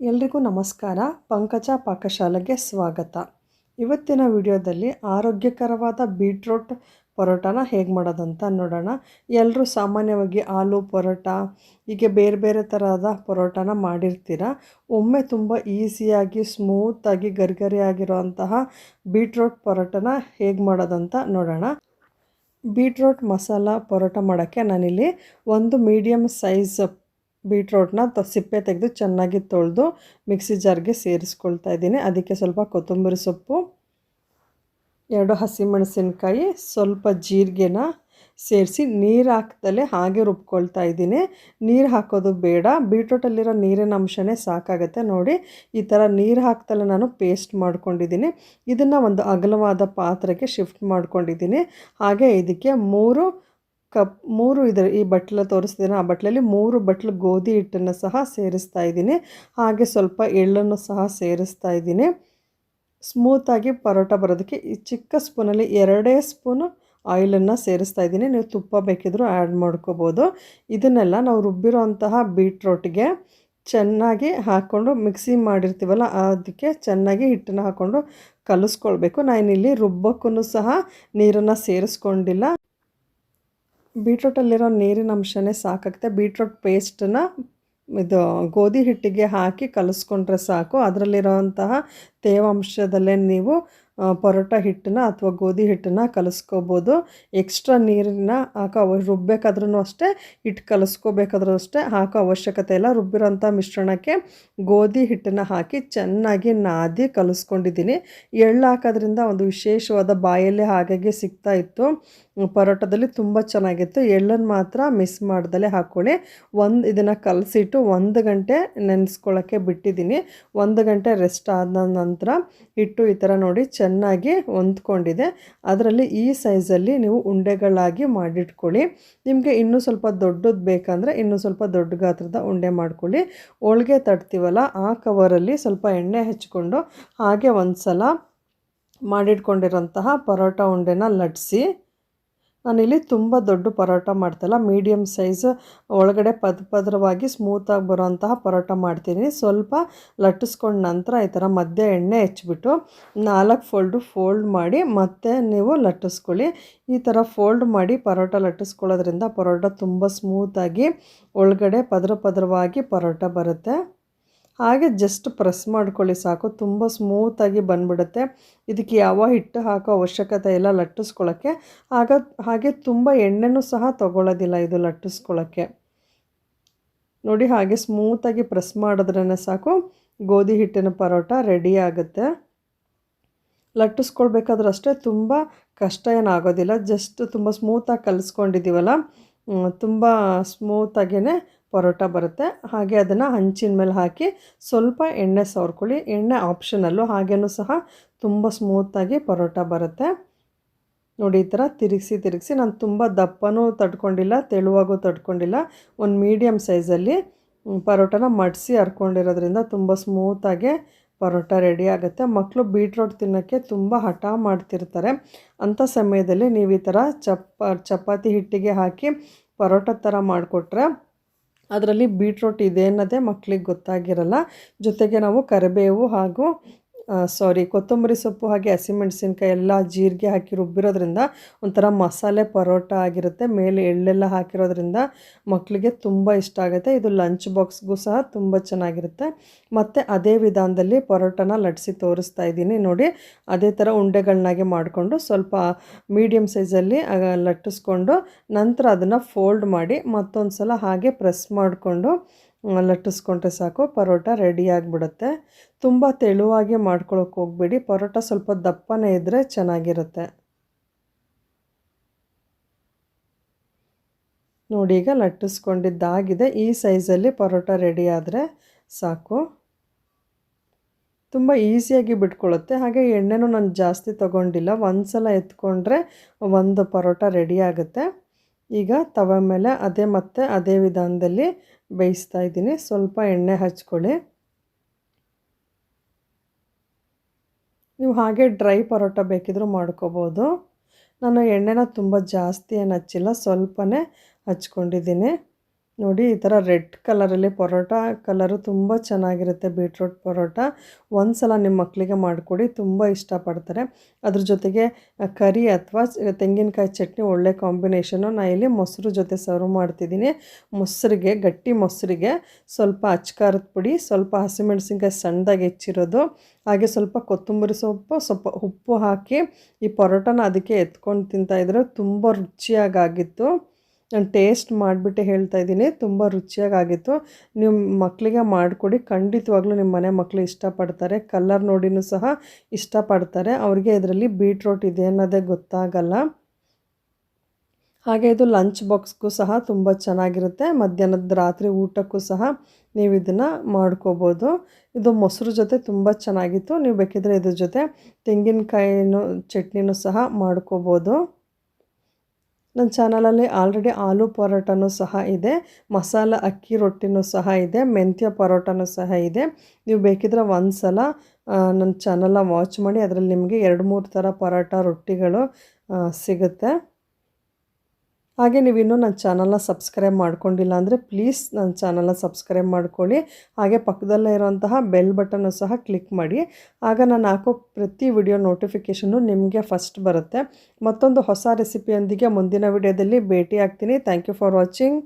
ಎಲ್ರಿಗೂ ನಮಸ್ಕಾರ. ಪಂಕಜ ಪಾಕಶಾಲೆಗೆ ಸ್ವಾಗತ. ಇವತ್ತಿನ ವಿಡಿಯೋದಲ್ಲಿ ಆರೋಗ್ಯಕರವಾದ ಬೀಟ್ರೋಟ್ ಪರೋಟಾನ ಹೇಗೆ ಮಾಡೋದಂತ ನೋಡೋಣ. ಎಲ್ಲರೂ ಸಾಮಾನ್ಯವಾಗಿ ಆಲೂ ಪರೋಟ, ಹೀಗೆ ಬೇರೆ ಬೇರೆ ಥರದ ಪರೋಟಾನ ಮಾಡಿರ್ತೀರ. ಒಮ್ಮೆ ತುಂಬ ಈಸಿಯಾಗಿ ಸ್ಮೂತಾಗಿ ಗರಿಗರಿಯಾಗಿರುವಂತಹ ಬೀಟ್ರೋಟ್ ಪರೋಟನ ಹೇಗೆ ಮಾಡೋದಂತ ನೋಡೋಣ. ಬೀಟ್ರೋಟ್ ಮಸಾಲ ಪರೋಟ ಮಾಡೋಕ್ಕೆ ನಾನಿಲ್ಲಿ ಒಂದು ಮೀಡಿಯಮ್ ಸೈಜ್ ಬೀಟ್ರೋಟ್ನ ತ ಸಿಪ್ಪೆ ತೆಗೆದು ಚೆನ್ನಾಗಿ ತೊಳೆದು ಮಿಕ್ಸಿ ಜಾರ್ಗೆ ಸೇರಿಸ್ಕೊಳ್ತಾ ಇದ್ದೀನಿ. ಅದಕ್ಕೆ ಸ್ವಲ್ಪ ಕೊತ್ತಂಬರಿ ಸೊಪ್ಪು, ಎರಡು ಹಸಿಮೆಣಸಿನ್ಕಾಯಿ, ಸ್ವಲ್ಪ ಜೀರಿಗೆನ ಸೇರಿಸಿ ನೀರು ಹಾಕ್ದಲೇ ಹಾಗೆ ರುಬ್ಕೊಳ್ತಾ ಇದ್ದೀನಿ. ನೀರು ಹಾಕೋದು ಬೇಡ. ಬೀಟ್ರೋಟಲ್ಲಿರೋ ನೀರಿನ ಅಂಶನೇ ಸಾಕಾಗುತ್ತೆ. ನೋಡಿ, ಈ ಥರ ನೀರು ಹಾಕ್ದಲೇ ನಾನು ಪೇಸ್ಟ್ ಮಾಡ್ಕೊಂಡಿದ್ದೀನಿ. ಇದನ್ನು ಒಂದು ಅಗಲವಾದ ಪಾತ್ರೆಗೆ ಶಿಫ್ಟ್ ಮಾಡ್ಕೊಂಡಿದ್ದೀನಿ. ಹಾಗೆ ಇದಕ್ಕೆ ಮೂರು ಕಪ್ ಮೂರು ಇದರ ಈ ಬಟ್ಲು ತೋರಿಸ್ತೀನಿ ಆ ಬಟ್ಲಲ್ಲಿ ಮೂರು ಬಟ್ಲು ಗೋಧಿ ಹಿಟ್ಟನ್ನು ಸಹ ಸೇರಿಸ್ತಾ ಇದ್ದೀನಿ. ಹಾಗೆ ಸ್ವಲ್ಪ ಎಳ್ಳನ್ನು ಸಹ ಸೇರಿಸ್ತಾ ಇದ್ದೀನಿ. ಸ್ಮೂತಾಗಿ ಪರೋಟ ಬರೋದಕ್ಕೆ ಈ ಚಿಕ್ಕ ಸ್ಪೂನಲ್ಲಿ ಎರಡೇ ಸ್ಪೂನು ಆಯಿಲನ್ನು ಸೇರಿಸ್ತಾ ಇದ್ದೀನಿ. ನೀವು ತುಪ್ಪ ಬೇಕಿದ್ದರೂ ಆ್ಯಡ್ ಮಾಡ್ಕೋಬೋದು. ಇದನ್ನೆಲ್ಲ ನಾವು ರುಬ್ಬಿರೋ ಅಂತಹ ಬೀಟ್ರೋಟ್ಗೆ ಚೆನ್ನಾಗಿ ಹಾಕ್ಕೊಂಡು ಮಿಕ್ಸಿ ಮಾಡಿರ್ತೀವಲ್ಲ, ಅದಕ್ಕೆ ಚೆನ್ನಾಗಿ ಹಿಟ್ಟನ್ನು ಹಾಕ್ಕೊಂಡು ಕಲಿಸ್ಕೊಳ್ಬೇಕು. ನಾನಿಲ್ಲಿ ರುಬ್ಬಕ್ಕೂ ಸಹ ನೀರನ್ನು ಸೇರಿಸ್ಕೊಂಡಿಲ್ಲ. ಬೀಟ್ರೋಟಲ್ಲಿರೋ ನೀರಿನ ಅಂಶನೇ ಸಾಕಾಗುತ್ತೆ. ಬೀಟ್ರೋಟ್ ಪೇಸ್ಟನ್ನ ಇದು ಗೋಧಿ ಹಿಟ್ಟಿಗೆ ಹಾಕಿ ಕಲಸ್ಕೊಂಡ್ರೆ ಸಾಕು. ಅದರಲ್ಲಿರೋವಂತಹ ತೇವಾಂಶದಲ್ಲೇ ನೀವು ಪರೋಟ ಹಿಟ್ಟನ್ನ ಅಥವಾ ಗೋಧಿ ಹಿಟ್ಟನ್ನು ಕಲಿಸ್ಕೋಬೋದು. ಎಕ್ಸ್ಟ್ರಾ ನೀರನ್ನ ಹಾಕೋ ರುಬ್ಬಬೇಕಾದ್ರೂ ಅಷ್ಟೇ ಹಿಟ್ಟು ಕಲಿಸ್ಕೋಬೇಕಾದ್ರೂ ಅಷ್ಟೇ ಹಾಕೋ ಅವಶ್ಯಕತೆ ಇಲ್ಲ. ರುಬ್ಬಿರೋಂಥ ಮಿಶ್ರಣಕ್ಕೆ ಗೋಧಿ ಹಿಟ್ಟನ್ನು ಹಾಕಿ ಚೆನ್ನಾಗಿ ನಾದಿ ಕಲಿಸ್ಕೊಂಡಿದ್ದೀನಿ. ಎಳ್ಳು ಹಾಕೋದ್ರಿಂದ ಒಂದು ವಿಶೇಷವಾದ ಬಾಯಲ್ಲಿ ಹಾಗಾಗಿ ಸಿಗ್ತಾ ಇತ್ತು. ಪರೋಟದಲ್ಲಿ ತುಂಬ ಚೆನ್ನಾಗಿತ್ತು. ಎಳ್ಳನ್ನು ಮಾತ್ರ ಮಿಸ್ ಮಾಡ್ದಲೇ ಹಾಕ್ಕೊಳ್ಳಿ. ಒಂದು ಇದನ್ನು ಕಲಸಿಟ್ಟು ಒಂದು ಗಂಟೆ ನೆನೆಸ್ಕೊಳ್ಳೋಕ್ಕೆ ಬಿಟ್ಟಿದ್ದೀನಿ. ಒಂದು ಗಂಟೆ ರೆಸ್ಟ್ ಆದ ನಂತರ ಹಿಟ್ಟು ಈ ಥರ ನೋಡಿ ಚೆನ್ನಾಗಿ ಹೊಂದ್ಕೊಂಡಿದೆ. ಅದರಲ್ಲಿ ಈ ಸೈಜಲ್ಲಿ ನೀವು ಉಂಡೆಗಳಾಗಿ ಮಾಡಿಟ್ಕೊಳ್ಳಿ. ನಿಮಗೆ ಇನ್ನೂ ಸ್ವಲ್ಪ ದೊಡ್ಡದು ಬೇಕಂದರೆ ಇನ್ನೂ ಸ್ವಲ್ಪ ದೊಡ್ಡ ಗಾತ್ರದ ಉಂಡೆ ಮಾಡ್ಕೊಳ್ಳಿ. ಹೋಳಿಗೆ ತಟ್ತೀವಲ್ಲ, ಆ ಕವರಲ್ಲಿ ಸ್ವಲ್ಪ ಎಣ್ಣೆ ಹಚ್ಕೊಂಡು ಹಾಗೆ ಒಂದು ಸಲ ಮಾಡಿಟ್ಕೊಂಡಿರೋಂತಹ ಪರೋಟ ಉಂಡೆನ ಲಟ್ಸಿ ನಾನಿಲ್ಲಿ ತುಂಬ ದೊಡ್ಡ ಪರೋಟ ಮಾಡ್ತಲ್ಲ ಮೀಡಿಯಮ್ ಸೈಜ್, ಒಳಗಡೆ ಪದ ಪದರವಾಗಿ ಸ್ಮೂತಾಗಿ ಬರೋಂತಹ ಪರೋಟ ಮಾಡ್ತೀನಿ. ಸ್ವಲ್ಪ ಲಟ್ಟಿಸ್ಕೊಂಡ ನಂತರ ಈ ಥರ ಮಧ್ಯೆ ಎಣ್ಣೆ ಹೆಚ್ಚಿಬಿಟ್ಟು ನಾಲ್ಕು ಫೋಲ್ಡು ಫೋಲ್ಡ್ ಮಾಡಿ ಮತ್ತೆ ನೀವು ಲಟ್ಟಿಸ್ಕೊಳ್ಳಿ. ಈ ಥರ ಫೋಲ್ಡ್ ಮಾಡಿ ಪರೋಟ ಲಟ್ಟಿಸ್ಕೊಳ್ಳೋದ್ರಿಂದ ಪರೋಟ ತುಂಬ ಸ್ಮೂತಾಗಿ ಒಳಗಡೆ ಪದರ ಪದರವಾಗಿ ಪರೋಟ ಬರುತ್ತೆ. ಹಾಗೆ ಜಸ್ಟ್ ಪ್ರೆಸ್ ಮಾಡ್ಕೊಳ್ಳಿ ಸಾಕು. ತುಂಬ ಸ್ಮೂತಾಗಿ ಬಂದ್ಬಿಡುತ್ತೆ. ಇದಕ್ಕೆ ಯಾವ ಹಿಟ್ಟು ಹಾಕೋ ಅವಶ್ಯಕತೆ ಇಲ್ಲ ಲಟ್ಟಿಸ್ಕೊಳ್ಳೋಕ್ಕೆ. ಆಗ, ಹಾಗೆ ತುಂಬ ಎಣ್ಣೆನೂ ಸಹ ತೊಗೊಳ್ಳೋದಿಲ್ಲ ಇದು ಲಟ್ಟಿಸ್ಕೊಳ್ಳೋಕ್ಕೆ. ನೋಡಿ ಹಾಗೆ ಸ್ಮೂತಾಗಿ ಪ್ರೆಸ್ ಮಾಡಿದ್ರೇ ಸಾಕು. ಗೋಧಿ ಹಿಟ್ಟಿನ ಪರೋಟ ರೆಡಿ ಆಗುತ್ತೆ. ಲಟ್ಟಿಸ್ಕೊಳ್ಬೇಕಾದ್ರೂ ಅಷ್ಟೇ ತುಂಬ ಕಷ್ಟ ಏನಾಗೋದಿಲ್ಲ. ಜಸ್ಟ್ ತುಂಬ ಸ್ಮೂತಾಗಿ ಕಲಿಸ್ಕೊಂಡಿದ್ದೀವಲ್ಲ. ತುಂಬ ಸ್ಮೂತಾಗೇ ಪರೋಟ ಬರುತ್ತೆ. ಹಾಗೆ ಅದನ್ನು ಹಂಚಿನ ಮೇಲೆ ಹಾಕಿ ಸ್ವಲ್ಪ ಎಣ್ಣೆ ಸವರ್ಕೊಳ್ಳಿ. ಎಣ್ಣೆ ಆಪ್ಷನಲ್ಲು ಹಾಗೇನೂ ಸಹ ತುಂಬ ಸ್ಮೂತಾಗಿ ಪರೋಟ ಬರುತ್ತೆ. ನೋಡಿ ಈ ಥರ ತಿರುಗಿಸಿ ತಿರುಗಿಸಿ. ನಾನು ತುಂಬ ದಪ್ಪನೂ ತಡ್ಕೊಂಡಿಲ್ಲ, ತೆಳುವಾಗೂ ತಡ್ಕೊಂಡಿಲ್ಲ. ಒಂದು ಮೀಡಿಯಮ್ ಸೈಜಲ್ಲಿ ಪರೋಟನ ಮಡಿಸಿ ಹರ್ಕೊಂಡಿರೋದ್ರಿಂದ ತುಂಬ ಸ್ಮೂತಾಗಿ ಪರೋಟ ರೆಡಿ ಆಗುತ್ತೆ. ಮಕ್ಕಳು ಬೀಟ್ರೋಟ್ ತಿನ್ನೋಕ್ಕೆ ತುಂಬ ಹಠ ಮಾಡ್ತಿರ್ತಾರೆ. ಅಂಥ ಸಮಯದಲ್ಲಿ ನೀವು ಈ ಥರ ಚಪ್ಪ, ಚಪಾತಿ ಹಿಟ್ಟಿಗೆ ಹಾಕಿ ಪರೋಟ ಥರ ಮಾಡಿಕೊಟ್ರೆ ಅದರಲ್ಲಿ ಬೀಟ್ರೋಟ್ ಇದೆ ಅನ್ನೋದೇ ಮಕ್ಕಳಿಗೆ ಗೊತ್ತಾಗಿರಲ್ಲ. ಜೊತೆಗೆ ನಾವು ಕರಿಬೇವು ಹಾಗೂ ಸಾರಿ ಕೊತ್ತಂಬರಿ ಸೊಪ್ಪು ಹಾಗೆ ಹಸಿಮೆಣಸಿನ್ಕಾಯಿ ಎಲ್ಲ ಜೀರಿಗೆ ಹಾಕಿ ರುಬ್ಬಿರೋದ್ರಿಂದ ಒಂಥರ ಮಸಾಲೆ ಪರೋಟ ಆಗಿರುತ್ತೆ. ಮೇಲೆ ಎಳ್ಳೆಲ್ಲ ಹಾಕಿರೋದ್ರಿಂದ ಮಕ್ಕಳಿಗೆ ತುಂಬ ಇಷ್ಟ ಆಗುತ್ತೆ. ಇದು ಲಂಚ್ ಬಾಕ್ಸ್ಗೂ ಸಹ ತುಂಬ ಚೆನ್ನಾಗಿರುತ್ತೆ. ಮತ್ತು ಅದೇ ವಿಧಾನದಲ್ಲಿ ಪರೋಟನ ಲಟ್ಸಿ ತೋರಿಸ್ತಾ ಇದ್ದೀನಿ ನೋಡಿ. ಅದೇ ಥರ ಉಂಡೆಗಳನ್ನಾಗೆ ಮಾಡಿಕೊಂಡು ಸ್ವಲ್ಪ ಮೀಡಿಯಮ್ ಸೈಜಲ್ಲಿ ಲಟ್ಟಿಸ್ಕೊಂಡು ನಂತರ ಅದನ್ನು ಫೋಲ್ಡ್ ಮಾಡಿ ಮತ್ತೊಂದು ಸಲ ಹಾಗೆ ಪ್ರೆಸ್ ಮಾಡಿಕೊಂಡು ಲಟ್ಟಿಸ್ಕೊಂಡ್ರೆ ಸಾಕು, ಪರೋಟ ರೆಡಿ ಆಗಿಬಿಡುತ್ತೆ. ತುಂಬ ತೆಳುವಾಗಿ ಮಾಡ್ಕೊಳಕ್ಕೆ ಹೋಗಬೇಡಿ, ಪರೋಟ ಸ್ವಲ್ಪ ದಪ್ಪನೇ ಇದ್ದರೆ ಚೆನ್ನಾಗಿರುತ್ತೆ. ನೋಡಿ, ಈಗ ಲಟ್ಟಿಸ್ಕೊಂಡಿದ್ದಾಗಿದೆ. ಈ ಸೈಜಲ್ಲಿ ಪರೋಟ ರೆಡಿ ಆದರೆ ಸಾಕು. ತುಂಬ ಈಸಿಯಾಗಿ ಬಿಟ್ಕೊಳ್ಳುತ್ತೆ ಹಾಗೆ ಎಣ್ಣೆನೂ ನಾನು ಜಾಸ್ತಿ ತೊಗೊಂಡಿಲ್ಲ. ಒಂದು ಸಲ ಎತ್ಕೊಂಡ್ರೆ ಒಂದು ಪರೋಟ ರೆಡಿ ಆಗುತ್ತೆ. ಈಗ ತವ ಮೇಲೆ ಅದೇ ಮತ್ತೆ ಅದೇ ವಿಧಾನದಲ್ಲಿ ಬೇಯಿಸ್ತಾ ಇದ್ದೀನಿ. ಸ್ವಲ್ಪ ಎಣ್ಣೆ ಹಚ್ಕೊಳ್ಳಿ. ನೀವು ಹಾಗೆ ಡ್ರೈ ಪರೋಟ ಬೇಕಿದ್ರೂ ಮಾಡ್ಕೋಬೋದು. ನಾನು ಎಣ್ಣೆನ ತುಂಬ ಜಾಸ್ತಿ ಏನು ಹಚ್ಚಿಲ್ಲ, ಸ್ವಲ್ಪನೇ ಹಚ್ಕೊಂಡಿದ್ದೀನಿ. ನೋಡಿ, ಈ ಥರ ರೆಡ್ ಕಲರಲ್ಲಿ ಪರೋಟ, ಕಲರು ತುಂಬ ಚೆನ್ನಾಗಿರುತ್ತೆ ಬೀಟ್ರೋಟ್ ಪರೋಟ. ಒಂದು ಸಲ ನಿಮ್ಮ ಮಕ್ಕಳಿಗೆ ಮಾಡಿಕೊಡಿ, ತುಂಬ ಇಷ್ಟಪಡ್ತಾರೆ. ಅದ್ರ ಜೊತೆಗೆ ಕರಿ ಅಥವಾ ತೆಂಗಿನಕಾಯಿ ಚಟ್ನಿ ಒಳ್ಳೆ ಕಾಂಬಿನೇಷನು ನಾನು ಇಲ್ಲಿ ಮೊಸರು ಜೊತೆ ಸರ್ವ್ ಮಾಡ್ತಿದ್ದೀನಿ. ಮೊಸರಿಗೆ, ಗಟ್ಟಿ ಮೊಸರಿಗೆ ಸ್ವಲ್ಪ ಅಚ್ಕಾರದ ಪುಡಿ, ಸ್ವಲ್ಪ ಹಸಿಮೆಣಸಿನ್ಕಾಯಿ ಸಣ್ಣದಾಗಿ ಹೆಚ್ಚಿರೋದು, ಹಾಗೆ ಸ್ವಲ್ಪ ಕೊತ್ತಂಬರಿ ಸೊಪ್ಪು, ಸ್ವಲ್ಪ ಉಪ್ಪು ಹಾಕಿ ಈ ಪರೋಟನ ಅದಕ್ಕೆ ಎತ್ಕೊಂಡು ತಿಂತಾಯಿದ್ರೆ ತುಂಬ ರುಚಿಯಾಗಿತ್ತು ನಾನು ಟೇಸ್ಟ್ ಮಾಡಿಬಿಟ್ಟು ಹೇಳ್ತಾ ಇದ್ದೀನಿ. ತುಂಬ ರುಚಿಯಾಗಿತ್ತು ನೀವು ಮಕ್ಕಳಿಗೆ ಮಾಡಿಕೊಡಿ. ಖಂಡಿತವಾಗ್ಲೂ ನಿಮ್ಮ ಮನೆ ಮಕ್ಕಳು ಇಷ್ಟಪಡ್ತಾರೆ. ಕಲರ್ ನೋಡಿನೂ ಸಹ ಇಷ್ಟಪಡ್ತಾರೆ. ಅವ್ರಿಗೆ ಇದರಲ್ಲಿ ಬೀಟ್ರೋಟ್ ಇದೆ ಅನ್ನೋದೇ ಗೊತ್ತಾಗಲ್ಲ. ಹಾಗೆ ಇದು ಲಂಚ್ ಬಾಕ್ಸ್ಗೂ ಸಹ ತುಂಬ ಚೆನ್ನಾಗಿರುತ್ತೆ. ಮಧ್ಯಾಹ್ನದ ರಾತ್ರಿ ಊಟಕ್ಕೂ ಸಹ ನೀವು ಇದನ್ನು ಮಾಡ್ಕೋಬೋದು. ಇದು ಮೊಸರು ಜೊತೆ ತುಂಬ ಚೆನ್ನಾಗಿತ್ತು. ನೀವು ಬೇಕಿದ್ರೆ ಇದ್ರ ಜೊತೆ ತೆಂಗಿನಕಾಯಿನೂ, ಚಟ್ನಿನೂ ಸಹ ಮಾಡ್ಕೋಬೋದು. ನನ್ನ ಚಾನಲಲ್ಲಿ ಆಲ್ರೆಡಿ ಆಲೂ ಪರೋಟನೂ ಸಹ ಇದೆ, ಮಸಾಲ ಅಕ್ಕಿ ರೊಟ್ಟಿನೂ ಸಹ ಇದೆ, ಮೆಂತ್ಯ ಪರೋಟನೂ ಸಹ ಇದೆ. ನೀವು ಬೇಕಿದ್ರೆ ಒಂದು ಸಲ ನನ್ನ ಚಾನಲ್ನ ವಾಚ್ ಮಾಡಿ, ಅದರಲ್ಲಿ ನಿಮಗೆ ಎರಡು ಮೂರು ಥರ ಪರೋಟ ರೊಟ್ಟಿಗಳು ಸಿಗುತ್ತೆ. ಹಾಗೆ ನೀವು ಇನ್ನೂ ನನ್ನ ಚಾನಲ್ನ ಸಬ್ಸ್ಕ್ರೈಬ್ ಮಾಡ್ಕೊಂಡಿಲ್ಲ ಅಂದರೆ ಪ್ಲೀಸ್ ನನ್ನ ಚಾನಲ್ನ ಸಬ್ಸ್ಕ್ರೈಬ್ ಮಾಡ್ಕೊಳ್ಳಿ. ಹಾಗೆ ಪಕ್ಕದಲ್ಲೇ ಇರೋಂತಹ ಬೆಲ್ ಬಟನ್ನು ಸಹ ಕ್ಲಿಕ್ ಮಾಡಿ. ಆಗ ನಾನು ಹಾಕೋ ಪ್ರತಿ ವಿಡಿಯೋ ನೋಟಿಫಿಕೇಷನ್ನು ನಿಮಗೆ ಫಸ್ಟ್ ಬರುತ್ತೆ. ಮತ್ತೊಂದು ಹೊಸ ರೆಸಿಪಿಯೊಂದಿಗೆ ಮುಂದಿನ ವಿಡಿಯೋದಲ್ಲಿ ಭೇಟಿ ಆಗ್ತೀನಿ ಥ್ಯಾಂಕ್ ಯು ಫಾರ್ ವಾಚಿಂಗ್